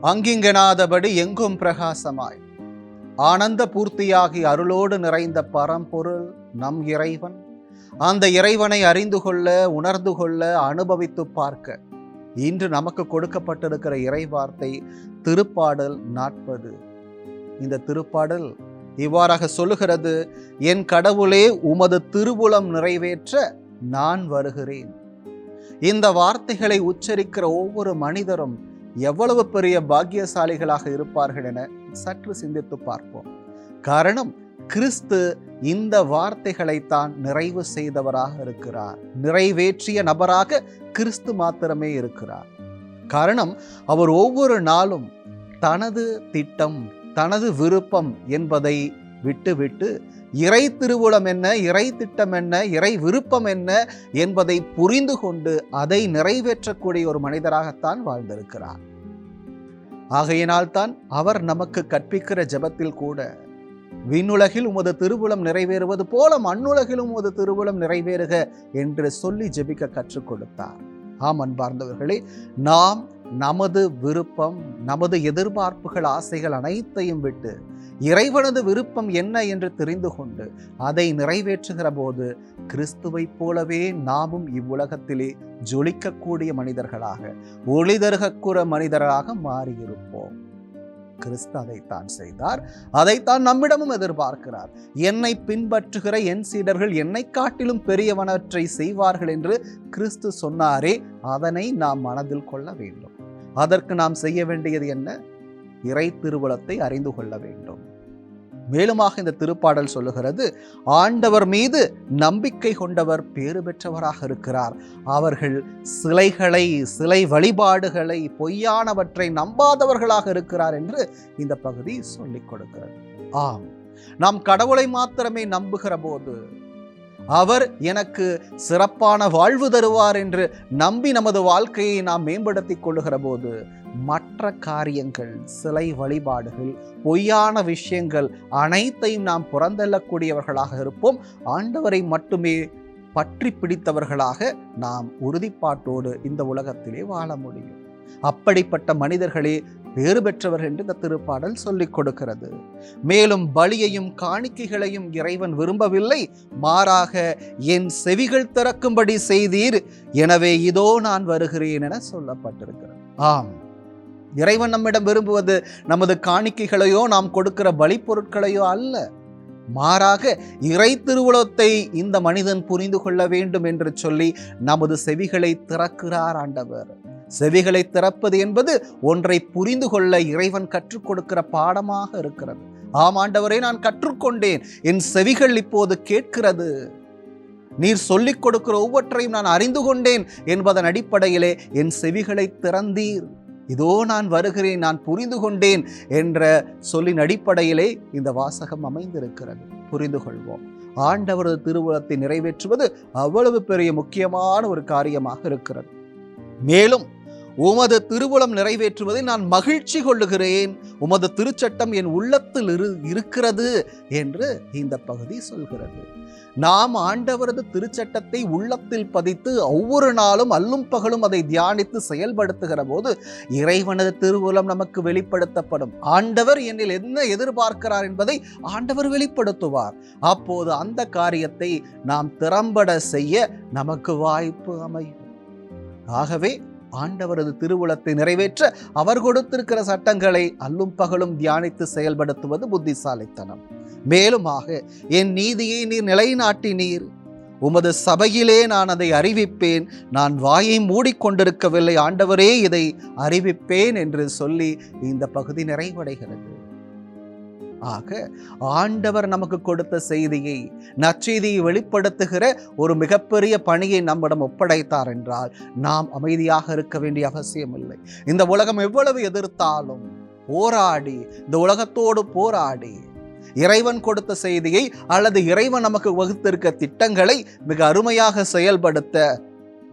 அங்கிங்கனாதபடி எங்கும் பிரகாசமாய். ஆனந்த பூர்த்தியாகி அருளோடு நிறைந்த பரம்பொருள் நம் இறைவன். அந்த இறைவனை அறிந்து கொள்ள உணர்ந்து கொள்ள அனுபவித்து பார்க்க. இன்று நமக்கு கொடுக்கப்பட்டிருக்கிற இறைவார்த்தை திருப்பாடல் நாற்பது. இந்த திருப்பாடல் இவ்வாறாக சொல்லுகிறது என் கடவுளே உமது திருவுளம் நிறைவேற்ற நான் வருகிறேன். இந்த வார்த்தைகளை உச்சரிக்கிற ஒவ்வொரு மனிதரும் எவ்வளவு பெரிய பாக்கியசாலிகளாக இருப்பார்கள் என சற்று சிந்தித்து பார்ப்போம். காரணம் கிறிஸ்து இந்த வார்த்தைகளைத்தான் நிறைவு செய்தவராக இருக்கிறார். நிறைவேற்றிய நபராக கிறிஸ்து மாத்திரமே இருக்கிறார். காரணம் அவர் ஒவ்வொரு நாளும் தனது திட்டம் தனது விருப்பம் என்பதை விட்டுவிட்டு இறை திருவுளம் என்ன? இறை திட்டம் என்ன? இறை விருப்பம் என்ன? என்பதை புரிந்து கொண்டு அதை நிறைவேற்றக்கூடிய ஒரு மனிதராகத்தான் வாழ்ந்திருக்கிறார். ஆகையினால்தான் அவர் நமக்கு கற்பிக்கிற ஜெபத்தில் கூட விண்ணுலகில் உமது திருவுளம் நிறைவேறுவது போல மண்ணுலகிலும் உமது திருவுளம் நிறைவேறுக என்று சொல்லி ஜெபிக்க கற்றுக் கொடுத்தார். ஆம் அன்பார்ந்தவர்களே நாம் நமது விருப்பம் நமது எதிர்பார்ப்புகள் ஆசைகள் அனைத்தையும் விட்டு இறைவனது விருப்பம் என்ன என்று தெரிந்து கொண்டு அதை நிறைவேற்றுகிற போது கிறிஸ்துவைப் போலவே நாமும் இவ்வுலகத்திலே ஜொலிக்கக்கூடிய மனிதர்களாக ஒளிதருகக்கூற மனிதராக மாறியிருப்போம். கிறிஸ்து அதைத்தான் செய்தார். அதைத்தான் நம்மிடமும் எதிர்பார்க்கிறார். என்னை பின்பற்றுகிற என் சீடர்கள் என்னை காட்டிலும் பெரியவனவற்றை செய்வார்கள் என்று கிறிஸ்து சொன்னாரே அதனை நாம் மனதில் கொள்ள வேண்டும். அதற்கு நாம் செய்ய வேண்டியது என்ன? இறை திருவளத்தை அறிந்து கொள்ள வேண்டும். மேலுமாக இந்த திருப்பாடல் சொல்லுகிறது ஆண்டவர் மீது நம்பிக்கை கொண்டவர் பேறு பெற்றவராக இருக்கிறார். அவர்கள் சிலைகளை சிலை வழிபாடுகளை பொய்யானவற்றை நம்பாதவர்களாக இருக்கிறார் என்று இந்த பகுதி சொல்லிக் கொடுக்கிறது. ஆம். நாம் கடவுளை மாத்திரமே நம்புகிற போது அவர் எனக்கு சிறப்பான வாழ்வு தருவார் என்று நம்பி நமது வாழ்க்கையை நாம் மேம்படுத்திக் கொள்ளுகிற போது மற்ற காரியங்கள் சிலை வழிபாடுகள் பொய்யான விஷயங்கள் அனைத்தையும் நாம் புறந்தள்ளக்கூடியவர்களாக இருப்போம். ஆண்டவரை மட்டுமே பற்றி பிடித்தவர்களாக நாம் உறுதிப்பாட்டோடு இந்த உலகத்திலே வாழ முடியும். அப்படிப்பட்ட மனிதர்களே வேறு பெற்றவர் என்று இந்த திருப்பாடல் சொல்லிக் கொடுக்கிறது. மேலும் பலியையும் காணிக்கைகளையும் இறைவன் விரும்பவில்லை. மாறாக என் செவிகள் திறக்கும்படி செய்தீர். எனவே இதோ நான் வருகிறேன் என சொல்லப்பட்டிருக்கிறது. ஆம். இறைவன் நம்மிடம் விரும்புவது நமது காணிக்கைகளையோ நாம் கொடுக்கிற பலி பொருட்களையோ அல்ல. மாறாக இறை திருவுளத்தை இந்த மனிதன் புரிந்து கொள்ள வேண்டும் என்று சொல்லி நமது செவிகளை திறக்கிறார் ஆண்டவர். செவிகளை திறப்பது என்பது ஒன்றை புரிந்து கொள்ள இறைவன் கற்றுக் கொடுக்கிற பாடமாக இருக்கிறது. ஆம் ஆண்டவரை நான் கற்றுக்கொண்டேன். என் செவிகள் இப்போது கேட்கிறது. நீர் சொல்லிக் கொடுக்கிற ஒவ்வொற்றையும் நான் அறிந்து கொண்டேன் என்பதன் அடிப்படையிலே என் செவிகளை திறந்தீர். இதோ நான் வருகிறேன் நான் புரிந்து கொண்டேன் என்ற சொல்லின் அடிப்படையிலே இந்த வாசகம் அமைந்திருக்கிறது. புரிந்து கொள்வோம். ஆண்டவரது திருவுளத்தை நிறைவேற்றுவது அவ்வளவு பெரிய முக்கியமான ஒரு காரியமாக இருக்கிறது. மேலும் உமது திருவுளம் நிறைவேற்றுவதை நான் மகிழ்ச்சி கொள்ளுகிறேன். உமது திருச்சட்டம் என் உள்ளத்தில் இரு இருக்கிறது என்று இந்த பகுதி சொல்கிறது. நாம் ஆண்டவரது திருச்சட்டத்தை உள்ளத்தில் பதித்து ஒவ்வொரு நாளும் அல்லும் பகலும் அதை தியானித்து செயல்படுத்துகிற போது இறைவனது திருவுளம் நமக்கு வெளிப்படுத்தப்படும். ஆண்டவர் என்னில் என்ன எதிர்பார்க்கிறார் என்பதை ஆண்டவர் வெளிப்படுத்துவார். அப்போது அந்த காரியத்தை நாம் திறம்பட செய்ய நமக்கு வாய்ப்பு அமையும். ஆகவே ஆண்டவரது திருவுளத்தை நிறைவேற்ற அவர் கொடுத்திருக்கிற சட்டங்களை அல்லும் பகலும் தியானித்து செயல்படுத்துவது புத்திசாலித்தனம். மேலுமாக என் நீதியை நீர் நிலைநாட்டினீர். உமது சபையிலே நான் அதை அறிவிப்பேன். நான் வாயை மூடிக்கொண்டிருக்கவில்லை. ஆண்டவரே இதை அறிவிப்பேன் என்று சொல்லி இந்த பகுதி நிறைவடைகிறது. ஆக ஆண்டவர் நமக்கு கொடுத்த செய்தியை நற்செய்தியை வெளிப்படுத்துகிற ஒரு மிகப்பெரிய பணியை நம்மிடம் ஒப்படைத்தார் என்றால் நாம் அமைதியாக இருக்க வேண்டிய அவசியம் இல்லை இந்த உலகம் எவ்வளவு எதிர்த்தாலும் போராடி இந்த உலகத்தோடு போராடி இறைவன் கொடுத்த செய்தியை அல்லது இறைவன் நமக்கு வகுத்திருக்க திட்டங்களை மிக அருமையாக செயல்படுத்த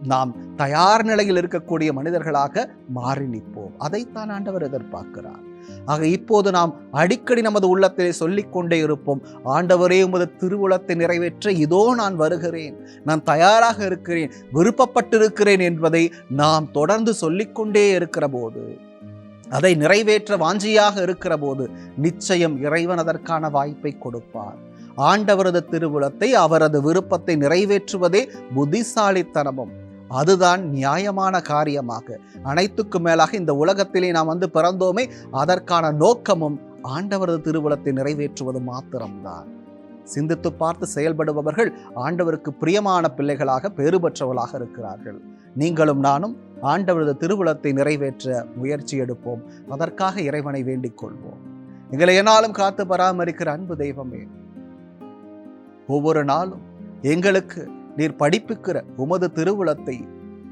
நாம் தயார் நிலையில் இருக்கக்கூடிய மனிதர்களாக மாறி நிற்போம். அதைத்தான் ஆண்டவர் எதிர்பார்க்கிறார். ஆக இப்போது நாம் அடிக்கடி நமது உள்ளத்திலே சொல்லிக்கொண்டே இருப்போம் ஆண்டவரே உமது திருவுளத்தை நிறைவேற்ற இதோ நான் வருகிறேன் நான் தயாராக இருக்கிறேன் விருப்பப்பட்டிருக்கிறேன் என்பதை நாம் தொடர்ந்து சொல்லிக்கொண்டே இருக்கிற போது அதை நிறைவேற்ற வாஞ்சியாக இருக்கிற போது நிச்சயம் இறைவன் அதற்கான வாய்ப்பை கொடுப்பார். ஆண்டவரது திருவுளத்தை அவரது விருப்பத்தை நிறைவேற்றுவதே புத்திசாலித்தனமும். அதுதான் நியாயமான காரியமாக. அனைத்துக்கும் மேலாக இந்த உலகத்திலே நாம் வந்து பிறந்தோமே அதற்கான நோக்கமும் ஆண்டவரது திருவுளத்தை நிறைவேற்றுவது மாத்திரம்தான். சிந்தித்து பார்த்து செயல்படுபவர்கள் ஆண்டவருக்கு பிரியமான பிள்ளைகளாக பெறுபற்றவர்களாக இருக்கிறார்கள். நீங்களும் நானும் ஆண்டவரது திருவுளத்தை நிறைவேற்ற முயற்சி எடுப்போம். அதற்காக இறைவனை வேண்டிக் கொள்வோம். எங்களை என்னாலும் காத்து பராமரிக்கிற அன்பு தெய்வமே. ஒவ்வொரு நாளும் எங்களுக்கு நீர் படிப்புக்கிற உமது திருவுளத்தை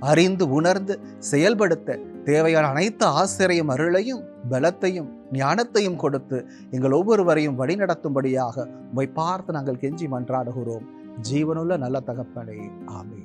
அறிந்து உணர்ந்து செயல்படுத்த தேவையான அனைத்து ஆசிரியம் அருளையும் பலத்தையும் ஞானத்தையும் கொடுத்து எங்கள் ஒவ்வொருவரையும் வழிநடத்தும்படியாக உம்மை பார்த்து நாங்கள் கெஞ்சி மன்றாடுகிறோம். ஜீவனுள்ள நல்ல தகப்பனே. ஆமே